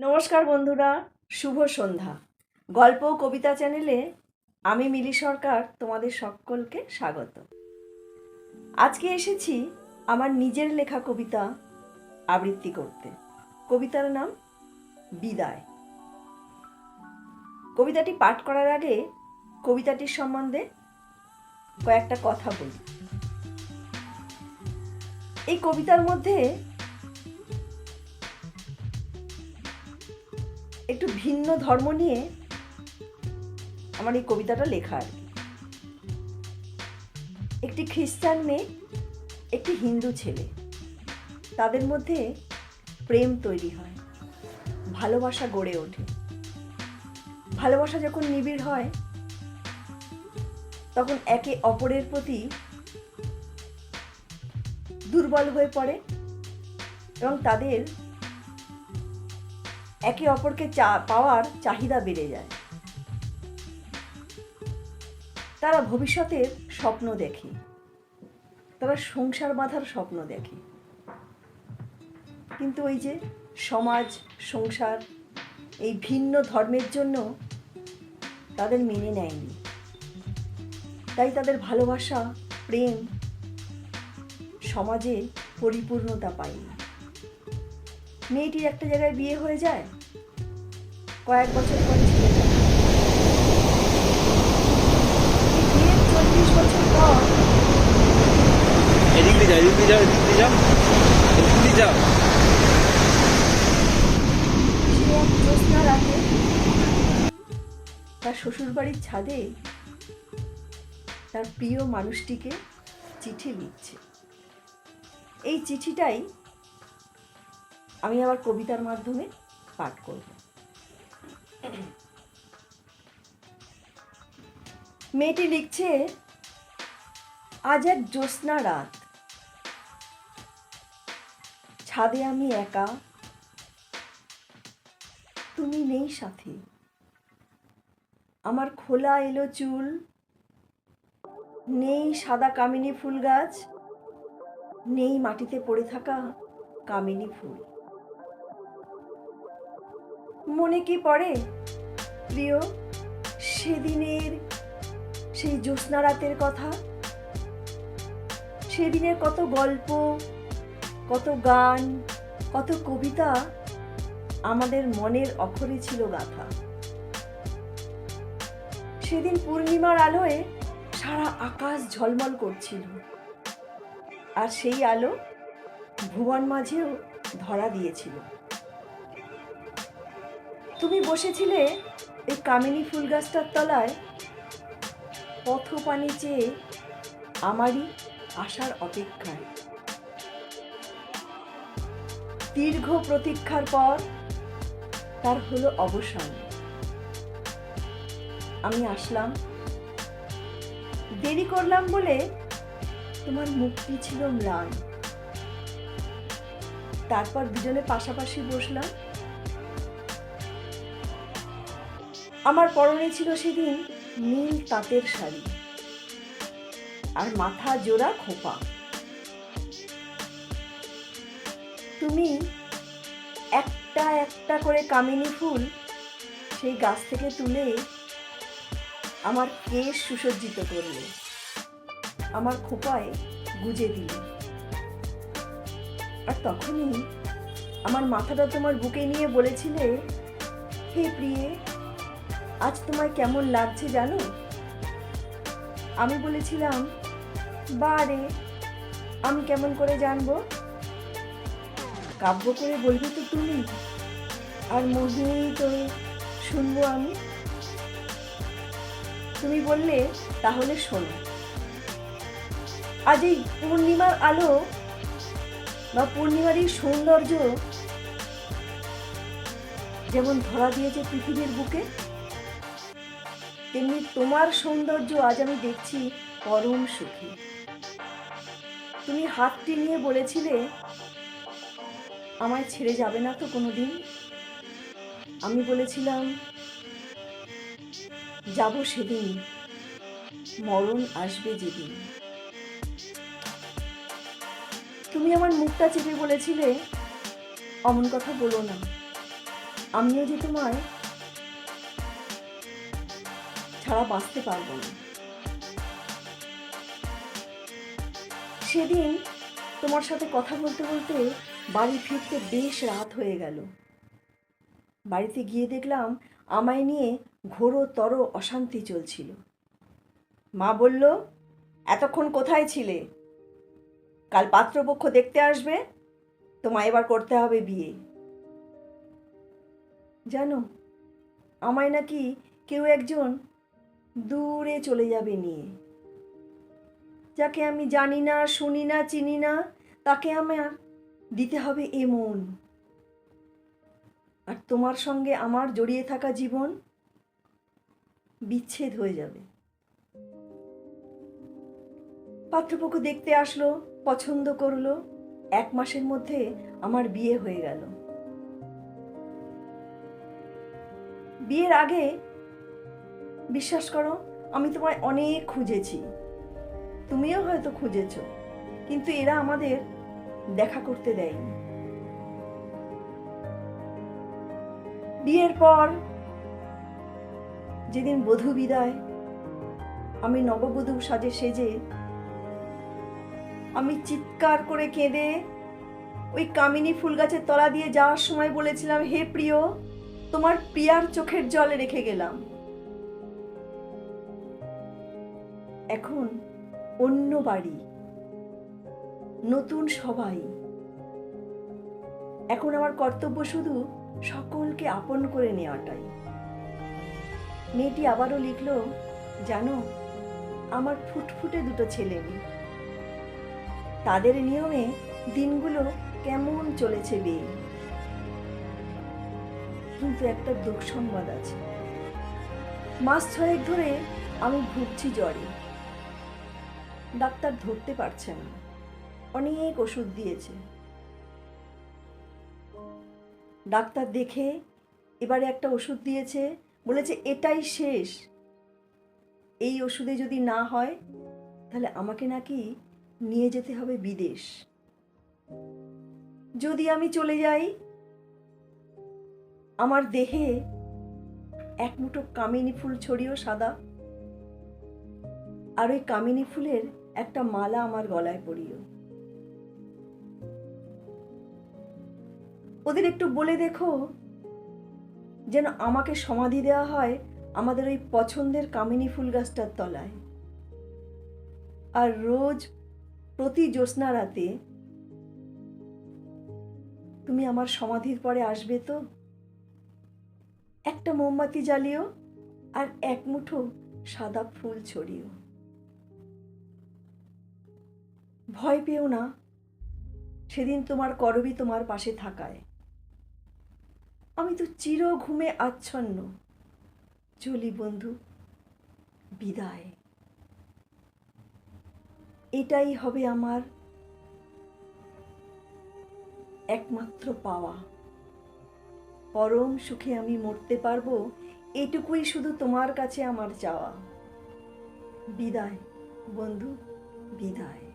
নমস্কার বন্ধুরা, শুভ সন্ধ্যা। গল্প কবিতা চ্যানেলে আমি মিলি সরকার তোমাদের সকলকে স্বাগত। আজকে এসেছি আমার নিজের লেখা কবিতা আবৃত্তি করতে। কবিতার নাম বিদায়। কবিতাটি পাঠ করার আগে কবিতাটির সম্বন্ধে কয়েকটা কথা বলি। এই কবিতার মধ্যে একটু ভিন্ন ধর্ম নিয়ে আমার এই কবিতাটা লেখা আর। একটি খ্রিস্টান মেয়ে, একটি হিন্দু ছেলে তাদের মধ্যে প্রেম তৈরি হয়, ভালোবাসা গড়ে ওঠে ভালোবাসা যখন নিবিড় হয়, তখন একে অপরের প্রতি দুর্বল হয়ে পড়ে এবং তাদের একে অপরকে চা, পাওয়ার চাহিদা বেড়ে যায়। তারা ভবিষ্যতের স্বপ্ন দেখে। তারা সংসার বাঁধার স্বপ্ন দেখে। কিন্তু ওই যে সমাজ, সংসার, এই ভিন্ন ধর্মের জন্য তাদের মেনে নেয়নি। তাই তাদের ভালোবাসা, প্রেম সমাজে পরিপূর্ণতা পায়নি। মেয়েটির একটা জায়গায় বিয়ে হয়ে যায়? কয়েক বছর পর বিয়ের চল্লিশ বছর পর এদিক দিয়ে যাও এদিক দিয়ে যাও এদিক দিয়ে যাও। এদিক দিয়ে যাও। সে এক জ্যোৎস্না রাতে তার শ্বশুরবাড়ির ছাদে তার প্রিয় মানুষটিকে চিঠি লিখছে। এই চিঠিটাই আমি আবার কবিতার মাধ্যমে পাঠ করব। মেয়েটি লিখছে, আজ এক জ্যোৎস্না রাত। ছাদে আমি একা। তুমি নেই সাথে। আমার খোলা এলো চুল। নেই সাদা কামিনী ফুল গাছ। নেই মাটিতে পড়ে থাকা কামিনী ফুল। মনে কি পড়ে? প্রিয়, সেদিনের সেই জ্যোৎস্না রাতের কথা? সেদিনের কত গল্প, কত গান, কত কবিতা আমাদের মনের অক্ষরে ছিল গাথা। সেদিন পূর্ণিমার আলোয় সারা আকাশ ঝলমল করছিল। আর সেই আলো ভুবন মাঝেও ধরা দিয়েছিল। তুমি বসেছিলে এই কামিনী ফুল গাছটার তলায়। পথ পানি চেয়ে আমারই আসার অপেক্ষায়। দীর্ঘ প্রতীক্ষার পর তার হলো অবসান। আমি আসলাম। দেরি করলাম বলে তোমার মুক্তি ছিল ম্লান। তারপর দুজনে পাশাপাশি বসলাম। আমার পরনে ছিল সেদিন নীল তাঁতের শাড়ি আর মাথা জোড়া খোপা। তুমি একটা একটা করে কামিনী ফুল সেই গাছ থেকে তুলে আমার কেশ সুসজ্জিত করলে, আমার খোপায় গুজে দিলে। আর তখনই আমার মাথাটা তোমার বুকে নিয়ে বলেছিলে, হে প্রিয়ে আজ তোমায় কেমন লাগছে জানো? আমি বলেছিলাম বারে আমি কেমন করে জানব? কাব্য করে বলবে তো তুমি, আর মোহিত হয়ে শুনব আমি। তুমি বললে, তাহলে শোনো। আজ এই পূর্ণিমার আলো বা পূর্ণিমার এই সৌন্দর্য যেমন ধরা দিয়েছে পৃথিবীর বুকে তেমনি তোমার সৌন্দর্য আজ আমি দেখছি পরম সুখী। তুমি হাতটি নিয়ে বলেছিলে, আমায় ছেড়ে যাবে না তো কোনোদিন? আমি বলেছিলাম, যাব সেদিন, মরণ আসবে যেদিন। তুমি আমার মুখটা চেপে বলেছিলে, অমন কথা বলো না। আমিও যে তোমায় ছাড়া বাঁচতে পারব না। সেদিন তোমার সাথে কথা বলতে বলতে বাড়ি ফিরতে বেশ রাত হয়ে গেল। বাড়িতে গিয়ে দেখলাম আমায় নিয়ে ঘোরো ঘোরতর অশান্তি চলছিল। মা বলল, এতক্ষণ কোথায় ছিলে? কাল পাত্রপক্ষ দেখতে আসবে, তোমায় এবার করতে হবে বিয়ে। জানো, আমায় নাকি কেউ একজন দূরে চলে যাবে নিয়ে। যাকে আমি জানি না, শুনি না, চিনি না, তাকে আমার দিতে হবে এ মন আর তোমার সঙ্গে আমার জড়িয়ে থাকা জীবন বিচ্ছেদ হয়ে যাবে। পাত্রপক্ষ দেখতে আসলো, পছন্দ করল, এক মাসের মধ্যে আমার বিয়ে হয়ে গেল। বিয়ের আগে বিশ্বাস করো, আমি তোমায় অনেক খুঁজেছি। তুমিও হয়তো খুঁজেছ, কিন্তু এরা আমাদের দেখা করতে দেয়নি। বিয়ের পর যেদিন বধূ বিদায়, আমি নববধূ সাজে সেজে, আমি চিৎকার করে কেঁদে ওই কামিনী ফুল গাছের তলা দিয়ে যাওয়ার সময় বলেছিলাম, হে প্রিয়, তোমার প্রিয়ার চোখের জলে রেখে গেলাম। এখন অন্য বাড়ি। নতুন সবাই। এখন আমার কর্তব্য শুধু সকলকে আপন করে নেওয়াটাই। মেয়েটি আবারও লিখলো, জানো, আমার ফুটফুটে দুটো ছেলে মেয়ে তাদের নিয়মে দিনগুলো কেমন চলেছে বেয়ে কিন্তু একটা দুঃখ সংবাদ আছে। মাস ছয়েক ধরে আমি ভুগছি জ্বরে। ডাক্তার ধরতে পারছে না। অনেক ওষুধ দিয়েছে। ডাক্তার দেখে এবারে একটা ওষুধ দিয়েছে, বলেছে এটাই শেষ। এই ওষুধে যদি না হয়, তাহলে আমাকে নাকি নিয়ে যেতে হবে বিদেশ। যদি আমি চলে যাই, আমার দেহে এক মুঠো কামিনী ফুল ছড়িয়েও সাদা। আর ওই কামিনী ফুলের একটা মালা আমার গলায় পরিও ওদের একটু বলে দেখো, যেন আমাকে সমাধি দেওয়া হয় আমাদের ওই পছন্দের কামিনী ফুল গাছটার তলায়। আর রোজ প্রতি জ্যোৎস্না রাতে তুমি আমার সমাধির পরে আসবে তো? একটা মোমবাতি জ্বালিও আর এক মুঠো সাদা ফুল ছড়িও। ভয় পেও না। সেদিন তোমার করবি তোমার পাশে থাকায়। আমি তো চির ঘুমে আচ্ছন্ন। চলি বন্ধু, বিদায়। এটাই হবে আমার একমাত্র পাওয়া। পরম সুখে আমি মরতে পারব, এটুকুই শুধু তোমার কাছে আমার চাওয়া। বিদায়, বন্ধু, বিদায়।